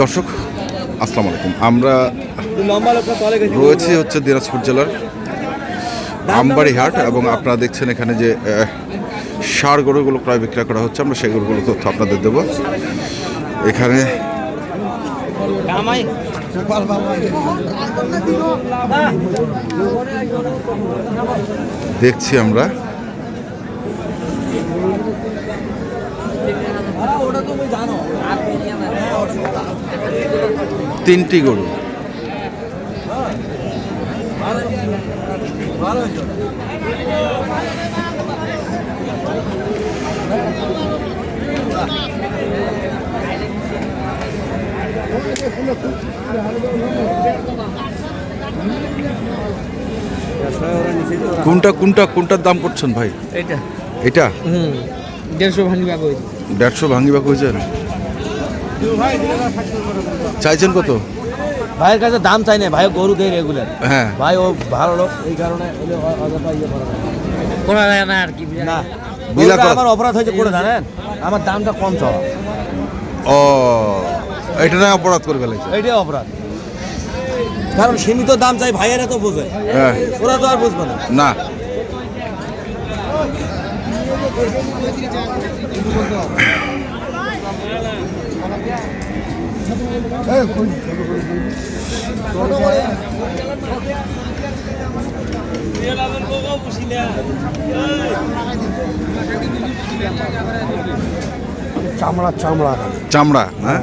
দর্শক, আসসালামু আলাইকুম। আমরা রয়েছি হচ্ছে দিনাজপুর জেলার আমবাড়ি হাট এবং আপনারা দেখছেন এখানে যে ষাঁড় গরুগুলো প্রায় বিক্রয় করা হচ্ছে। আমরা সেই গরুগুলো তথ্য আপনাদের দেব। এখানে দেখছি আমরা তিনটি গরু। কোনটা কোনটা কোনটার দাম করছেন ভাই? এটা এটা হুম। দেড়শো ভাঙি বাগ হয়েছে দেড়শো ভাঙ্গিবা কইছেন চাইছেন কত? ভাইয়ের কাছে দাম চাই না ভাই গরু দেয় রেগুলার হ্যাঁ। ভাই ও ভালো লোক এই কারণে ইয়ে করে যায়। না আর কি না। আমার অপরাধ হয়েছে করে জানেন? আমার দামটা কম চাওয়া ও এটা না অপরাধ করে ফেলেছে এইটাই অপরাধ। কারণ সীমিত দাম চাই ভাইয়েরা তো বোঝে। হ্যাঁ। ওরা তো আর বুঝবে না। না। চামড়া চামড়া। চামড়া হ্যাঁ?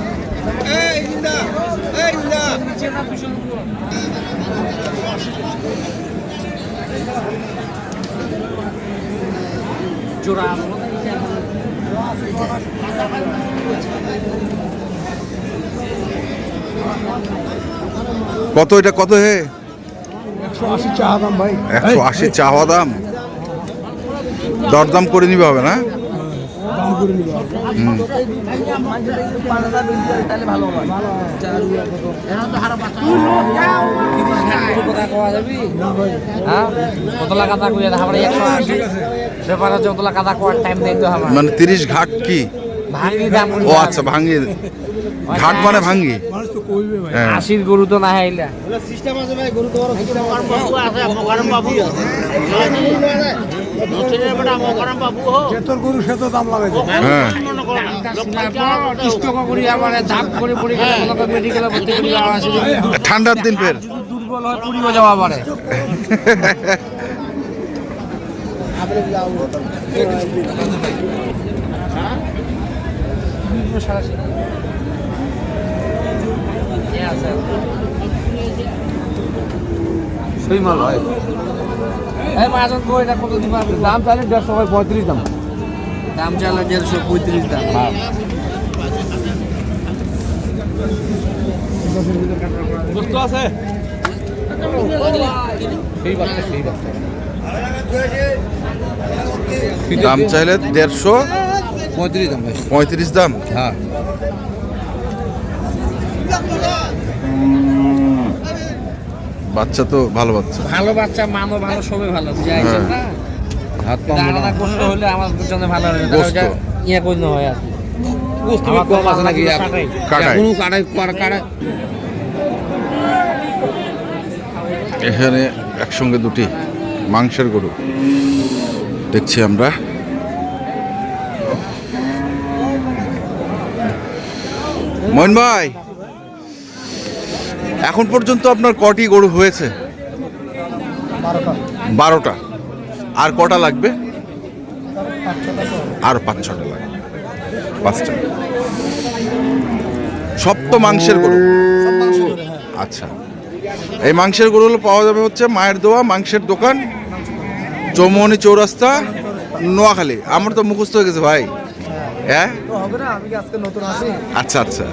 জোড়া কত এটা কত হে? একশো আশি চা দাম ভাই। একশো আশি চাওয়া দাম? দরদাম করে নিবে হবে না? করে নিবে। কতলা কাদা করে আমরা একশো আশি। ব্যাপার হচ্ছে কতলা কাদা করার টাইম দিতে হবে মানে তিরিশ ঘাট কি? ও আচ্ছা ভাঙ্গি। ঘাট মানে ভাঙ্গি। হ্যাঁ। আশির গরু তো না হাইলা গরু তো হ্যাঁ। করি ঠান্ডার দিন ফের। দুর্বল হয় পুরিও যাওয়া পারে সেই মাল হয় এই মাজন কো এটা কত দিবা? দাম চাইলে দেড়শো ভাই পঁয়ত্রিশ দাম। দাম চাইলে দেড়শো পঁয়ত্রিশ দাম। বস্তু আছে? দাম চাইলে দেড়শো। পঁয়ত্রিশ দাম ভাই পঁয়ত্রিশ দাম? হ্যাঁ। বাচ্চা তো ভালো বাচ্চা। ভালো বাচ্চা মানও ভালো সবই ভালো বুঝাইছেন না? হাত আলাদা কষ্ট হলে আমার জন্য ভালো হবে ইয়ে কই না হয় আর। আমার কম আছে নাকি কাটাই। কাটাই। কোনো কাটাই কাটাই। এখানে একসঙ্গে দুটি মাংসের গরু। দেখছি আমরা। মইন ভাই, এখন পর্যন্ত আপনার কটি গরু হয়েছে? বারোটা। আর কটা লাগবে? আর পাঁচ ছটা লাগবে। পাঁচটা সব তো মাংসের গরু? আচ্ছা। এই মাংসের গরুগুলো পাওয়া যাবে হচ্ছে মায়ের দোয়া, মাংসের দোকান চৌমনি চৌরাস্তা, নোয়াখালী। আমার তো মুখস্থ হয়ে গেছে ভাই। হ্যাঁ? আচ্ছা আচ্ছা।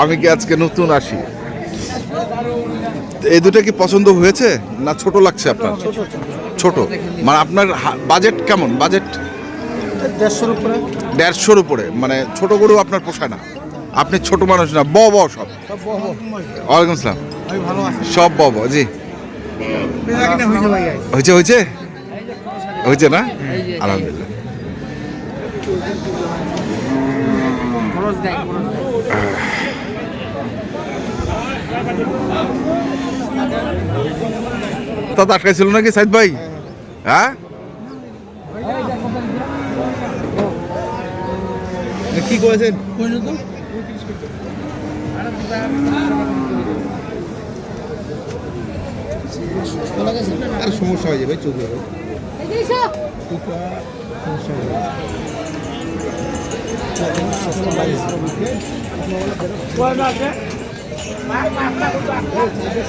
আমি কি আজকে নতুন আসি? এই দুটো কি পছন্দ হয়েছে না ছোট লাগছে আপনার? ছোট মানে আপনার বাজেট কেমন? বাজেট দেড়শোর উপরে। দেড়শোর উপরে। মানে ছোট গরু আপনার পোষায় না। আপনি ছোট মানুষ না ব ব সব। ওয়ালাইকুম আসসালাম। ভালো সব ব ব জি। হয়েছে হয়েছে হয়েছে? না? আলহামদুলিল্লাহ। খরচ দেয় খরচ দেয় তা তো আটকাই ছিল নাকি সাইদ ভাই? হ্যাঁ? কি করেছেন? আর সমস্যা হয়ে যাবে চোখ দেখি আমরা বুঝাইছি লাগা লুগা বলে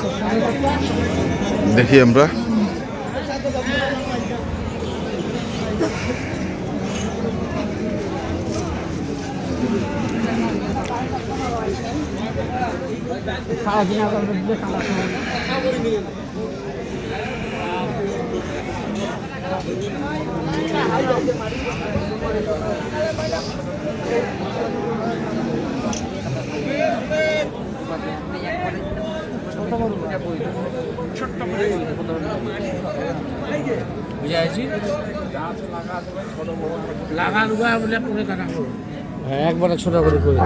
করে কাটা করো হ্যাঁ একবারে ছোট করে করে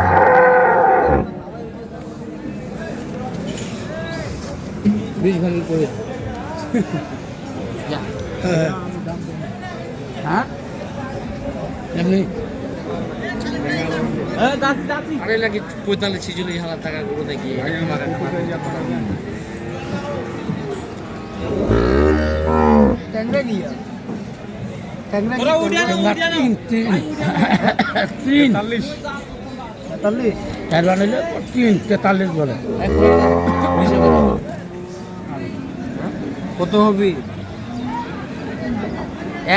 বিশ ভাঙি করে। হ্যাঁ এমনি আরে লাগে পঁয়তাল্লিশ ছিচল্লিশ হাজার টাকা করে দেখি তিন তেতাল্লিশ। বলে। কত হবি?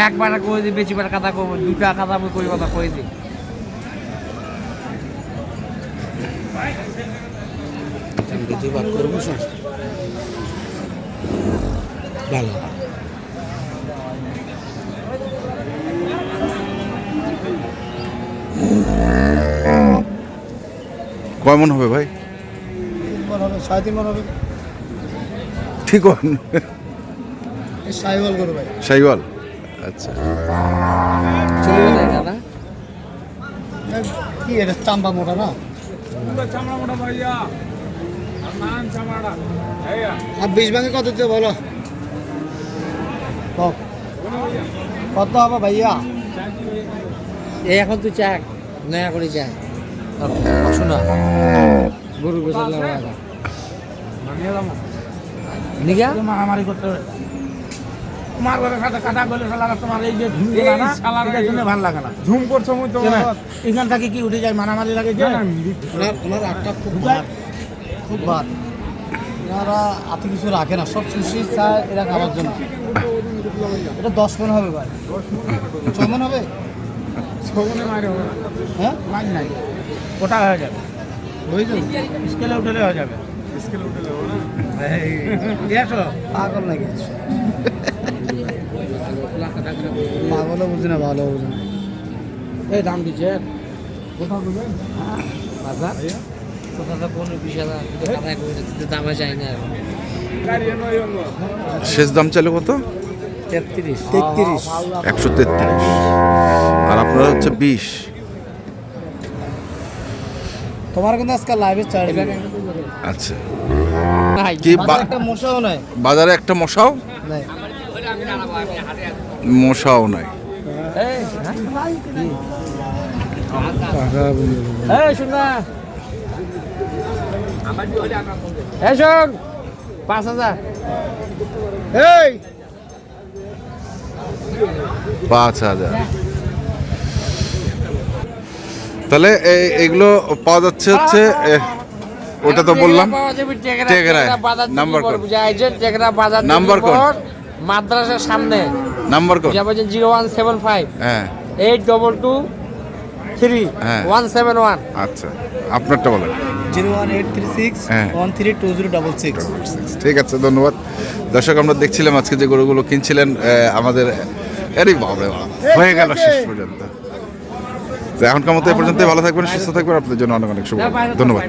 একবার করে দি বেশি বার কাদা করব দুটা কাদা করে কথা করে দি। দুবার করব ভালো। কয় মন হবে ভাই? হবে সাড়ে তিন মন হবে? ঠিক সাইওয়াল করো ভাই। শাইওয়াল আচ্ছা। চলে যায় দাদা কি এটা চাম্পা মোটা না? আর বিশ ভাঙে কত দিতে বলো? কত? হবে ভাইয়া? এই এখন তুই চাক নয়া করে চাক শোনা গরু লাগা নিগা? মারামারি করতে হবে। তোমার ঘরে সাথে কাটা গলে শালারা তোমার এই যে ঝুমগুলা না এটার জন্য ভালো লাগে না ঝুম করছ তো এখান থেকে কি উঠে যায় মারামারি লাগে যে ওনার ওনার আটটা খুব খুব ওনারা হাতে কিছু রাখে না সব সুশি চায় এরা খাওয়ার জন্য এটা দশ মন হবে ভাই ছ মন হবে ছবনে মারি হবে হ্যাঁ মারি নাই ওটা হয়ে যাবে হয়ে যাবে স্কেলে উঠলে হয়ে যাবে স্কেলে উঠলে এসো পাগল নাকি পাগলও বুঝি না ভালো বুঝি না। এই দাম দিচ্ছে। বাজার? কোথা থেকে পনেরো বিশ হাজার কিন্তু কাদায় করে দিতে দামে চাই না এখন শেষ দাম চাইলে কত? তেত্রিশ। তেত্রিশ। একশো তেত্রিশ। আর আপনারা হচ্ছে বিশ। তোমার কিন্তু আজকাল লাইভে চাই আচ্ছা। নাই কি বা- একটা মশাও নাই। বাজারে একটা মশাও? নাই। মশাও নাই। এই এই শোনা এই শোন। পাঁচ হাজার। পাঁচ হাজার। তাহলে এই- এগুলো পাওয়া যাচ্ছে হচ্ছে এ, ওটা তো বললাম। টেকরা বাজার নাম্বার কোড। Number code. মাদ্রাসার সামনে। নাম্বার যাবেন জিরো ওয়ান সেভেন ফাইভ। হ্যাঁ। Eight double two three. হ্যাঁ। One seven one. আচ্ছা আপনারটা বলেন। Zero one eight three six হ্যাঁ। One three two zero double six. ঠিক আছে ধন্যবাদ। দর্শক আমরা দেখছিলাম আজকে যে গরুগুলো কিনছিলেন আমাদের এরই বাবা হয়ে গেল শেষ পর্যন্ত। তো এখনকার মতো এ পর্যন্ত ভালো থাকবেন সুস্থ থাকবেন আপনাদের জন্য অনেক অনেক শুভ ধন্যবাদ।